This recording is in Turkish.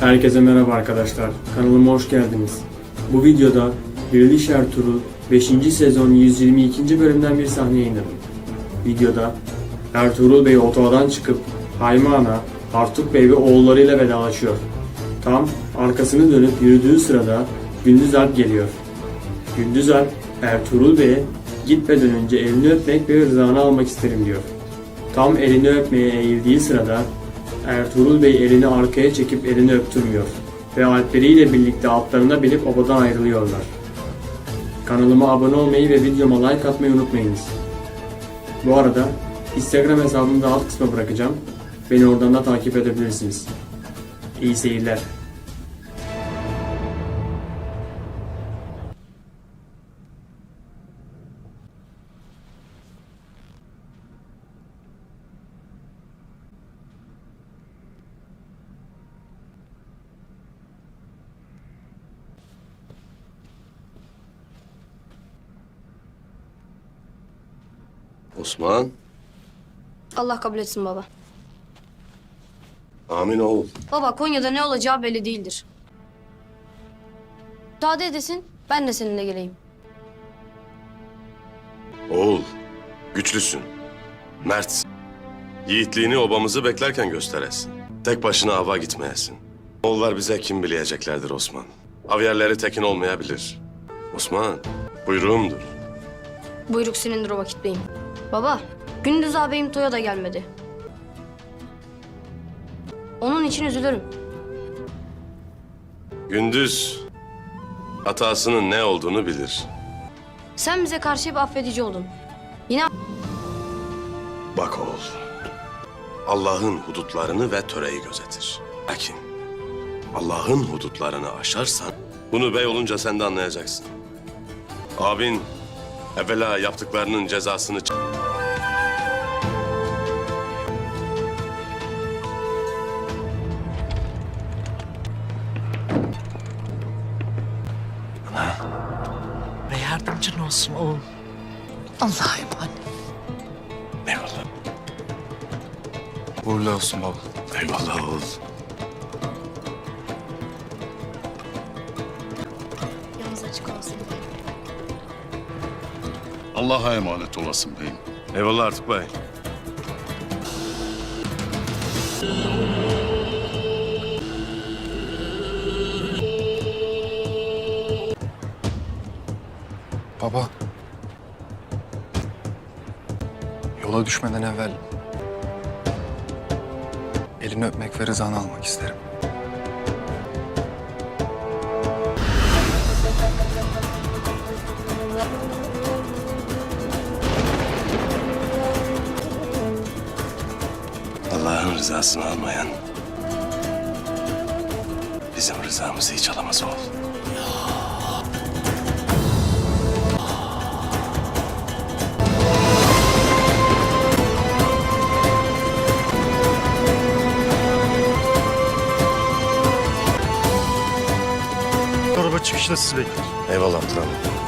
Herkese merhaba arkadaşlar. Kanalıma hoş geldiniz. Bu videoda Diriliş Ertuğrul 5. sezon 122. bölümden bir sahne yayınladım. Videoda Ertuğrul Bey otodan çıkıp Hayme Ana, Artuk Bey ve oğullarıyla vedalaşıyor. Tam arkasını dönüp yürüdüğü sırada Gündüz Alp geliyor. Gündüz Alp Ertuğrul Bey'e gitmeden önce elini öpmek ve rızanı almak isterim diyor. Tam elini öpmeye eğildiği sırada Ertuğrul Bey elini arkaya çekip elini öptürmüyor ve alpleriyle birlikte atlarına binip obadan ayrılıyorlar. Kanalıma abone olmayı ve videoma like atmayı unutmayınız. Bu arada Instagram hesabımı da alt kısma bırakacağım. Beni oradan da takip edebilirsiniz. İyi seyirler. Osman, Allah kabul etsin baba. amin oğul. Baba Konya'da ne olacağı belli değildir. Müsaade edesin ben de seninle geleyim. Oğul, güçlüsün, mertsin. Yiğitliğini obamızı beklerken gösteresin. Tek başına ava gitmeyesin. Oğullar bize kim bileyeceklerdir Osman. Av yerleri tekin olmayabilir. Osman, buyruğumdur. Buyruk senindir o vakit beyim. Baba Gündüz ağabeyim toya da gelmedi. Onun için üzülürüm. Gündüz hatasının ne olduğunu bilir. Sen bize karşı hep affedici oldun. Yine Bak oğul, Allah'ın hudutlarını ve töreyi gözetir. Lakin Allah'ın hudutlarını aşarsan bunu bey olunca sen de anlayacaksın. Abin evvela yaptıklarının cezasını ç- yardımcın olsun oğul. Allah'a emanet. Eyvallah. Uğurlu olsun baba. Eyvallah oğul. yalnız açık olsun. Allah'a emanet olasın beyim. Eyvallah artık bey. Baba. Yola düşmeden evvel elini öpmek ve rızanı almak isterim. Allah'ın rızasını almayan bizim rızamızı hiç alamaz oğul. Araba çıkışta sizi bekler. Eyvallah Abdurrahman.